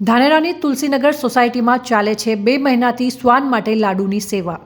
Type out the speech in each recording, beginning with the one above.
ધાનેરાની તુલસીનગર સોસાયટીમાં ચાલે છે બે મહિનાથી શ્વાન માટે લાડુની સેવા.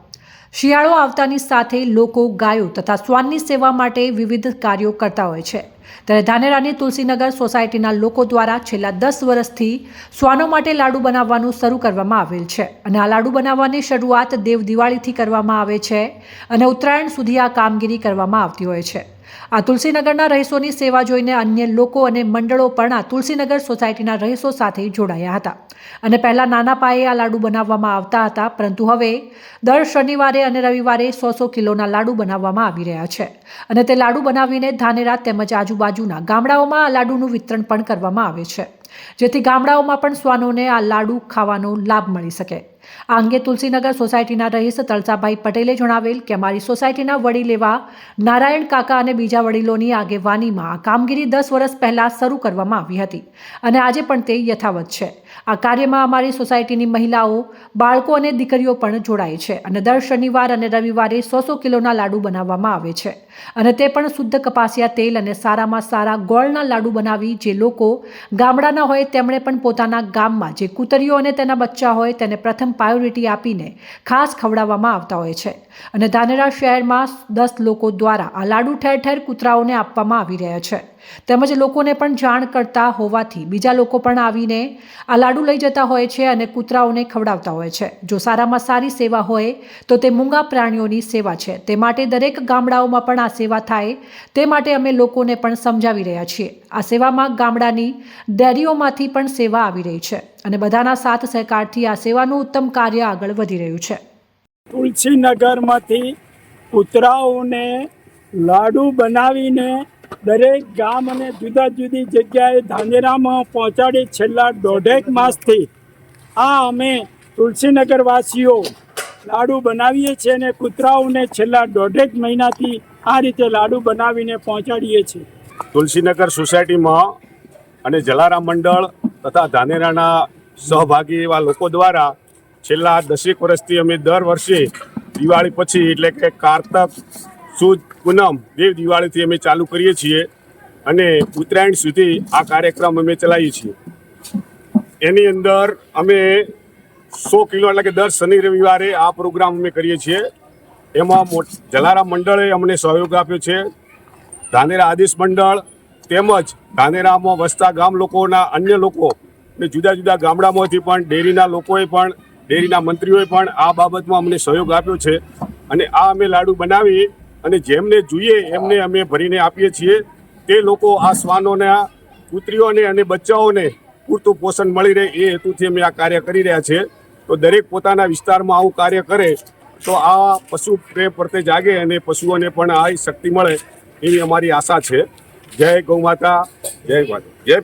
શિયાળો આવતાની સાથે લોકો ગાયો તથા શ્વાનની સેવા માટે વિવિધ કાર્યો કરતા હોય છે. ત્યારે ધાનેરાની તુલસીનગર સોસાયટીના લોકો દ્વારા છેલ્લા દસ વર્ષથી શ્વાનો માટે લાડુ બનાવવાનું શરૂ કરવામાં આવેલ છે અને આ લાડુ બનાવવાની શરૂઆત દેવ દિવાળીથી કરવામાં આવે છે અને ઉત્તરાયણ સુધી આ કામગીરી કરવામાં આવતી હોય છે. આ તુલસીનગરના રહીશોની સેવા જોઈને અન્ય લોકો અને મંડળો પણ આ તુલસીનગર સોસાયટીના રહીશો સાથે જોડાયા હતા. અને પહેલાં નાના પાયે આ લાડુ બનાવવામાં આવતા હતા, પરંતુ હવે દર શનિવારે અને રવિવારે સો સો કિલોના લાડુ બનાવવામાં આવી રહ્યા છે. અને તે લાડુ બનાવીને ધાનેરા તેમજ આજુબાજુના ગામડાઓમાં આ લાડુનું વિતરણ પણ કરવામાં આવે છે. જેથી ગામડાઓમાં પણ શ્વાનોને આ લાડુ ખાવાનો લાભ મળી શકે. આ અંગે તુલસીનગર સોસાયટીના રહીશ તળસાભાઈ પટેલે જણાવેલ કે અમારી સોસાયટીના વડીલ એવા નારાયણ કાકા અને બીજા વડીલોની આગેવાનીમાં કામગીરી દસ વર્ષ પહેલાં શરૂ કરવામાં આવી હતી અને આજે પણ તે યથાવત છે. આ કાર્યમાં અમારી સોસાયટીની મહિલાઓ, બાળકો અને દીકરીઓ પણ જોડાય છે અને દર શનિવાર અને રવિવારે સો સો કિલોના લાડુ બનાવવામાં આવે છે અને તે પણ શુદ્ધ કપાસિયા તેલ અને સારામાં સારા ગોળના લાડુ બનાવી જે લોકો ગામડાના હોય તેમણે પણ પોતાના ગામમાં જે કૂતરીઓ અને તેના બચ્ચા હોય તેને પ્રથમ પ્રાયોરિટી આપીને ખાસ ખવડાવવામાં આવતા હોય છે. અને ધાનેરા શહેરમાં દસ લોકો દ્વારા આ લાડુ ઠેર ઠેર કૂતરાઓને આપવામાં આવી રહ્યા છે. તેમજ લોકોને પણ જાણ કરતા હોવાથી બીજા લોકો પણ આવીને આ લાડુ લઈ જતા હોય છે અને કૂતરાઓને ખવડાવતા હોય છે. જો સારામાં સારી સેવા હોય તો તે મૂંગા પ્રાણીઓની સેવા છે. તે માટે દરેક ગામડાઓમાં પણ આ સેવા થાય. તે માટે અમે લોકોને પણ સમજાવી રહ્યા છીએ. આ સેવામાં ગામડાની ડેરીઓમાંથી પણ સેવા આવી રહી છે. અને બધાના સાથ સહકારથી આ સેવાનું ઉત્તમ કાર્ય આગળ વધી રહ્યું છે. તુલસીનગરમાંથી કૂતરાઓને લાડુ બનાવીને દરેક ગામ અને જુદા જુદી જગ્યાએ ધાંગેરામાં પહોંચાડી છેલ્લા દોઢેક માસથી આ અમે તુલસીનગરવાસીઓ લાડુ બનાવીએ છીએ અને કૂતરાઓને છેલ્લા દોઢેક મહિનાથી આ રીતે લાડુ બનાવીને પહોંચાડીએ છીએ. તુલસીનગર સોસાયટીમાં અને જલારામ મંડળ તથા ધાનેરાના સહભાગી એવા લોકો દ્વારા છેલ્લા દસેક વર્ષથી અમે દર વર્ષે દિવાળી પછી એટલે કે કારતક, સુદ, પૂનમ દેવ દિવાળીથી અમે ચાલુ કરીએ છીએ અને ઉત્તરાયણ સુધી આ કાર્યક્રમ અમે ચલાવીએ છીએ. એની અંદર અમે સો કિલો એટલે કે દર શનિ રવિવારે આ પ્રોગ્રામ અમે કરીએ છીએ. એમાં જલારામ મંડળે અમને સહયોગ આપ્યો છે. ધાનેરા આદેશ મંડળ તેમજ ધાનેરામાં વસતા ગામ લોકોના અન્ય લોકો ને જુદા જુદા ગામડામાંથી પણ, ડેરીના લોકોએ પણ, ડેરીના મંત્રીઓએ પણ આ બાબતમાં અમને સહયોગ આપ્યો છે. અને આ અમે લાડુ બનાવી અને જેમને જોઈએ એમને અમે ભરીને આપીએ છીએ. તે લોકો આ શ્વાનોના કૂતરીઓને અને બચ્ચાઓને પૂરતું પોષણ મળી રહે એ હેતુથી અમે આ કાર્ય કરી રહ્યા છીએ. તો દરેક પોતાના વિસ્તારમાં આવું કાર્ય કરે તો આ પશુ પ્રેમ પ્રત્યે જાગે અને પશુઓને પણ આ શક્તિ મળે એવી અમારી આશા છે. જય ગૌ માતા જય માતા. જય